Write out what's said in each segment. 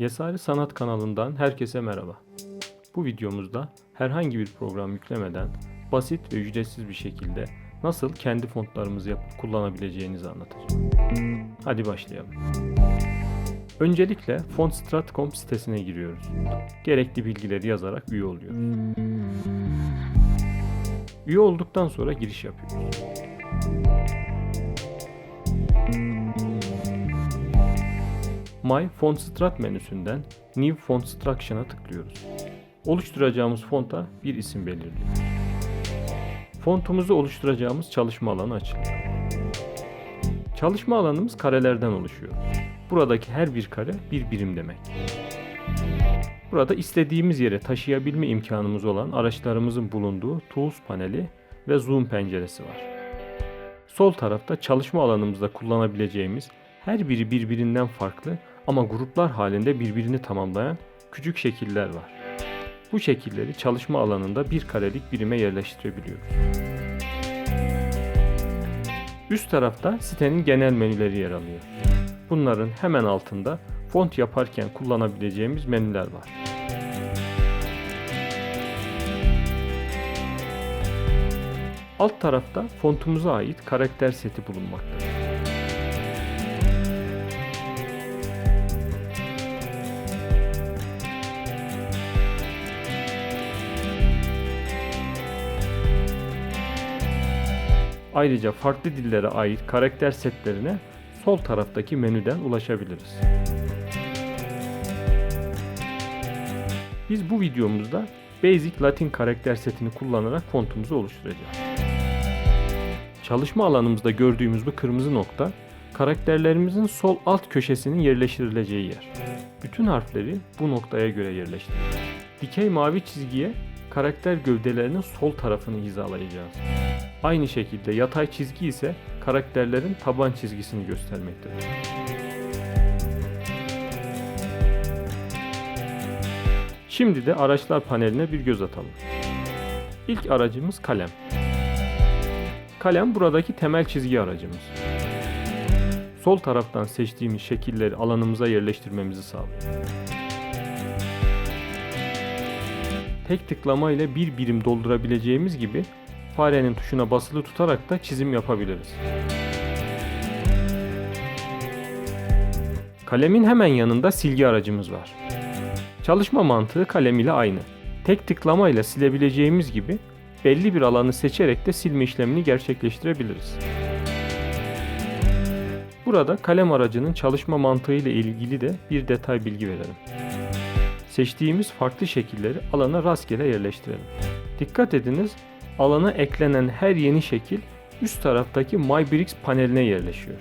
Yesari Sanat kanalından herkese merhaba. Bu videomuzda herhangi bir program yüklemeden basit ve ücretsiz bir şekilde nasıl kendi fontlarımızı yapıp kullanabileceğinizi anlatacağım. Hadi başlayalım. Öncelikle fontstrat.com sitesine giriyoruz. Gerekli bilgileri yazarak üye oluyoruz. Üye olduktan sonra giriş yapıyoruz. My Fontstrat menüsünden New Font Structure'a tıklıyoruz. Oluşturacağımız fonta bir isim belirliyoruz. Fontumuzu oluşturacağımız çalışma alanı açılıyor. Çalışma alanımız karelerden oluşuyor. Buradaki her bir kare bir birim demek. Burada istediğimiz yere taşıyabilme imkanımız olan araçlarımızın bulunduğu Tools paneli ve Zoom penceresi var. Sol tarafta çalışma alanımızda kullanabileceğimiz her biri birbirinden farklı ama gruplar halinde birbirini tamamlayan küçük şekiller var. Bu şekilleri çalışma alanında bir karelik birime yerleştirebiliyoruz. Üst tarafta sitenin genel menüleri yer alıyor. Bunların hemen altında font yaparken kullanabileceğimiz menüler var. Alt tarafta fontumuza ait karakter seti bulunmaktadır. Ayrıca farklı dillere ait karakter setlerine sol taraftaki menüden ulaşabiliriz. Biz bu videomuzda Basic Latin karakter setini kullanarak fontumuzu oluşturacağız. Çalışma alanımızda gördüğümüz bu kırmızı nokta karakterlerimizin sol alt köşesinin yerleştirileceği yer. Bütün harfleri bu noktaya göre yerleştireceğiz. Dikey mavi çizgiye karakter gövdelerinin sol tarafını hizalayacağız. Aynı şekilde yatay çizgi ise karakterlerin taban çizgisini göstermektedir. Şimdi de araçlar paneline bir göz atalım. İlk aracımız kalem. Kalem buradaki temel çizgi aracımız. Sol taraftan seçtiğimiz şekilleri alanımıza yerleştirmemizi sağlıyor. Tek tıklama ile bir birim doldurabileceğimiz gibi farenin tuşuna basılı tutarak da çizim yapabiliriz. Kalemin hemen yanında silgi aracımız var. Çalışma mantığı kalem ile aynı. Tek tıklama ile silebileceğimiz gibi belli bir alanı seçerek de silme işlemini gerçekleştirebiliriz. Burada kalem aracının çalışma mantığı ile ilgili de bir detay bilgi verelim. Seçtiğimiz farklı şekilleri alana rastgele yerleştirelim. Dikkat ediniz alana eklenen her yeni şekil üst taraftaki MyBricks paneline yerleşiyor.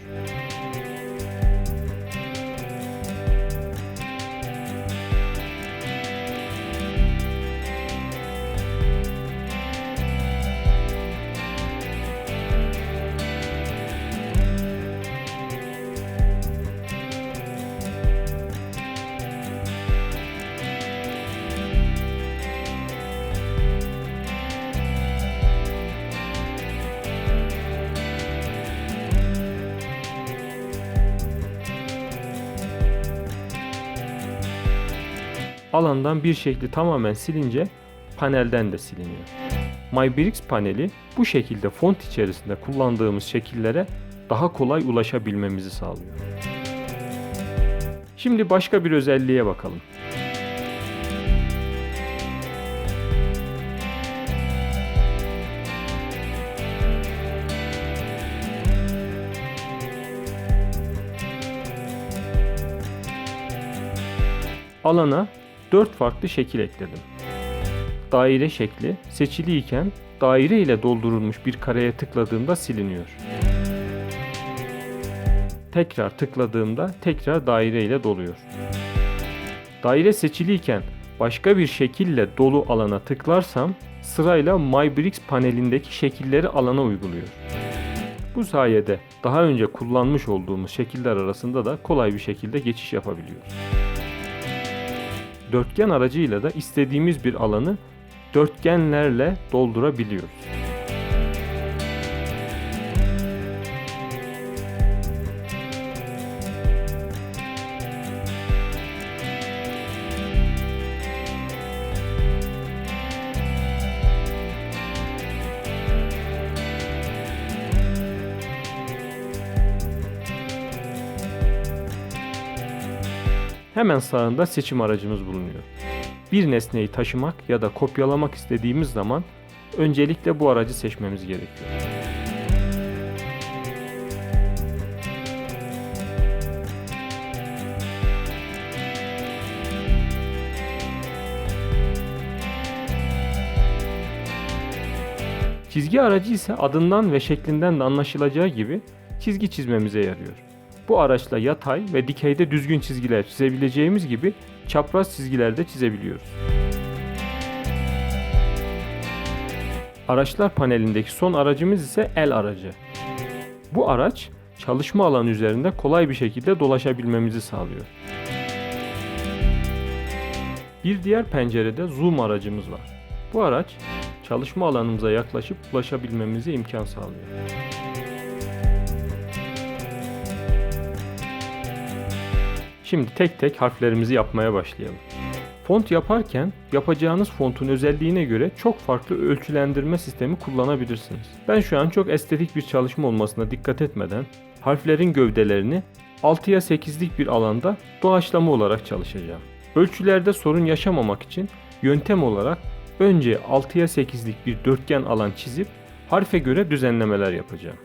Alandan bir şekli tamamen silince panelden de siliniyor. MyBricks paneli bu şekilde font içerisinde kullandığımız şekillere daha kolay ulaşabilmemizi sağlıyor. Şimdi başka bir özelliğe bakalım. Alana 4 farklı şekil ekledim. Daire şekli seçiliyken daire ile doldurulmuş bir kareye tıkladığımda siliniyor. Tekrar tıkladığımda tekrar daire ile doluyor. Daire seçiliyken başka bir şekille dolu alana tıklarsam sırayla MyBricks panelindeki şekilleri alana uyguluyor. Bu sayede daha önce kullanmış olduğumuz şekiller arasında da kolay bir şekilde geçiş yapabiliyoruz. Dörtgen aracıyla da istediğimiz bir alanı dörtgenlerle doldurabiliyoruz. Hemen sağında seçim aracımız bulunuyor. Bir nesneyi taşımak ya da kopyalamak istediğimiz zaman öncelikle bu aracı seçmemiz gerekiyor. Çizgi aracı ise adından ve şeklinden de anlaşılacağı gibi çizgi çizmemize yarıyor. Bu araçla yatay ve dikeyde düzgün çizgiler çizebileceğimiz gibi çapraz çizgiler de çizebiliyoruz. Araçlar panelindeki son aracımız ise el aracı. Bu araç çalışma alanı üzerinde kolay bir şekilde dolaşabilmemizi sağlıyor. Bir diğer pencerede zoom aracımız var. Bu araç çalışma alanımıza yaklaşıp ulaşabilmemize imkan sağlıyor. Şimdi tek tek harflerimizi yapmaya başlayalım. Font yaparken yapacağınız fontun özelliğine göre çok farklı ölçülendirme sistemi kullanabilirsiniz. Ben şu an çok estetik bir çalışma olmasına dikkat etmeden harflerin gövdelerini 6'ya 8'lik bir alanda doğaçlama olarak çalışacağım. Ölçülerde sorun yaşamamak için yöntem olarak önce 6'ya 8'lik bir dörtgen alan çizip harfe göre düzenlemeler yapacağım.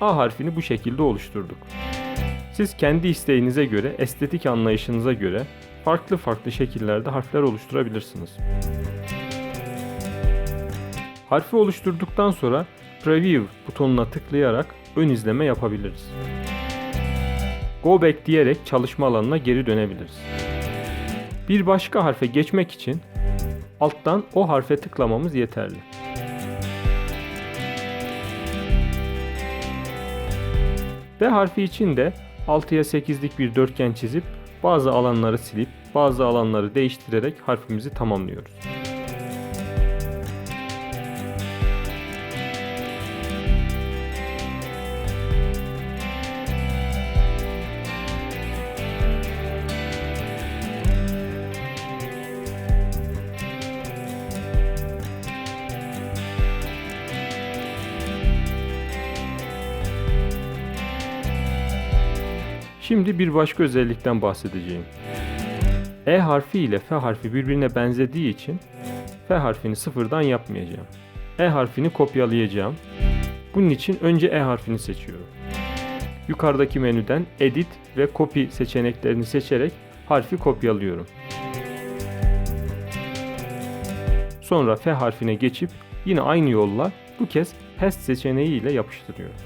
A harfini bu şekilde oluşturduk. Siz kendi isteğinize göre, estetik anlayışınıza göre farklı farklı şekillerde harfler oluşturabilirsiniz. Harfi oluşturduktan sonra Preview butonuna tıklayarak ön izleme yapabiliriz. Go back diyerek çalışma alanına geri dönebiliriz. Bir başka harfe geçmek için alttan o harfe tıklamamız yeterli. B harfi için de 6'ya 8'lik bir dörtgen çizip bazı alanları silip bazı alanları değiştirerek harfimizi tamamlıyoruz. Şimdi bir başka özellikten bahsedeceğim. E harfi ile F harfi birbirine benzediği için F harfini sıfırdan yapmayacağım. E harfini kopyalayacağım. Bunun için önce E harfini seçiyorum. Yukarıdaki menüden Edit ve Copy seçeneklerini seçerek harfi kopyalıyorum. Sonra F harfine geçip yine aynı yolla bu kez Paste seçeneği ile yapıştırıyorum.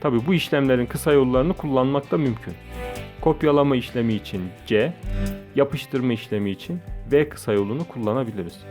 Tabi bu işlemlerin kısa yollarını kullanmak da mümkün. Kopyalama işlemi için C, yapıştırma işlemi için V kısa yolunu kullanabiliriz.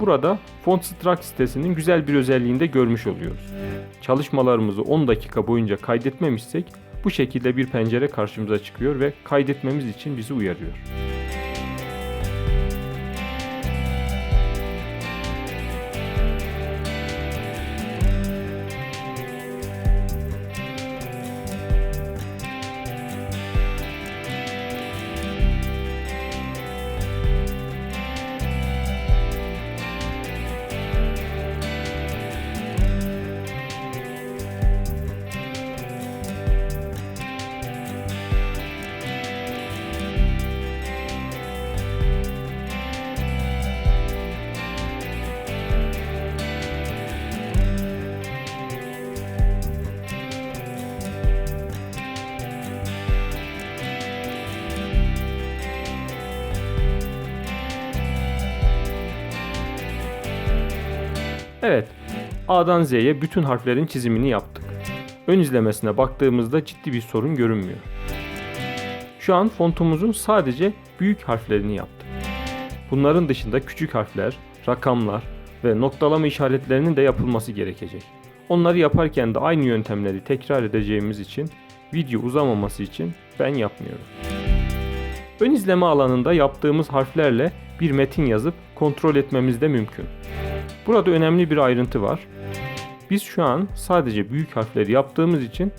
Burada FontStruct sitesinin güzel bir özelliğini de görmüş oluyoruz. Çalışmalarımızı 10 dakika boyunca kaydetmemişsek bu şekilde bir pencere karşımıza çıkıyor ve kaydetmemiz için bizi uyarıyor. A'dan Z'ye bütün harflerin çizimini yaptık. Ön izlemesine baktığımızda ciddi bir sorun görünmüyor. Şu an fontumuzun sadece büyük harflerini yaptık. Bunların dışında küçük harfler, rakamlar ve noktalama işaretlerinin de yapılması gerekecek. Onları yaparken de aynı yöntemleri tekrar edeceğimiz için video uzamaması için ben yapmıyorum. Ön izleme alanında yaptığımız harflerle bir metin yazıp kontrol etmemiz de mümkün. Burada önemli bir ayrıntı var. Biz şu an sadece büyük harfleri yaptığımız için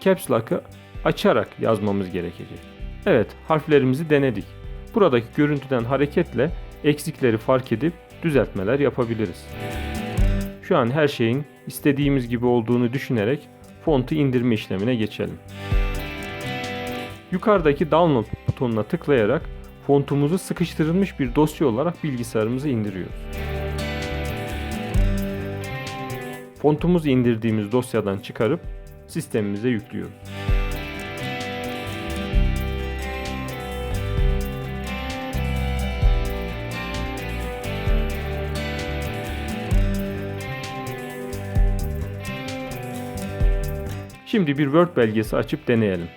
Caps Lock'ı açarak yazmamız gerekecek. Evet, harflerimizi denedik. Buradaki görüntüden hareketle eksikleri fark edip düzeltmeler yapabiliriz. Şu an her şeyin istediğimiz gibi olduğunu düşünerek fontu indirme işlemine geçelim. Yukarıdaki download butonuna tıklayarak fontumuzu sıkıştırılmış bir dosya olarak bilgisayarımıza indiriyoruz. Fontumuzu indirdiğimiz dosyadan çıkarıp sistemimize yüklüyoruz. Şimdi bir Word belgesi açıp deneyelim.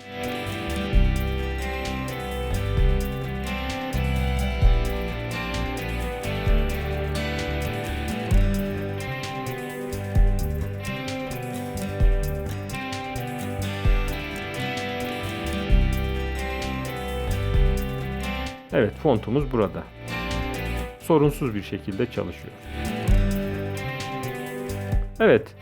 Evet, fontumuz burada. Sorunsuz bir şekilde çalışıyor. Evet,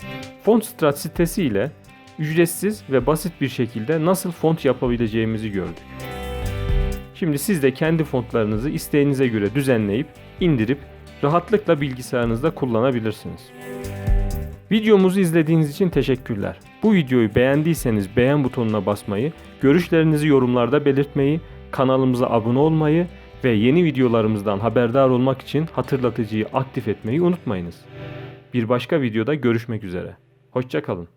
FontStrat sitesi ile ücretsiz ve basit bir şekilde nasıl font yapabileceğimizi gördük. Şimdi siz de kendi fontlarınızı isteğinize göre düzenleyip, indirip rahatlıkla bilgisayarınızda kullanabilirsiniz. Videomuzu izlediğiniz için teşekkürler. Bu videoyu beğendiyseniz beğen butonuna basmayı, görüşlerinizi yorumlarda belirtmeyi, kanalımıza abone olmayı ve yeni videolarımızdan haberdar olmak için hatırlatıcıyı aktif etmeyi unutmayınız. Bir başka videoda görüşmek üzere. Hoşçakalın.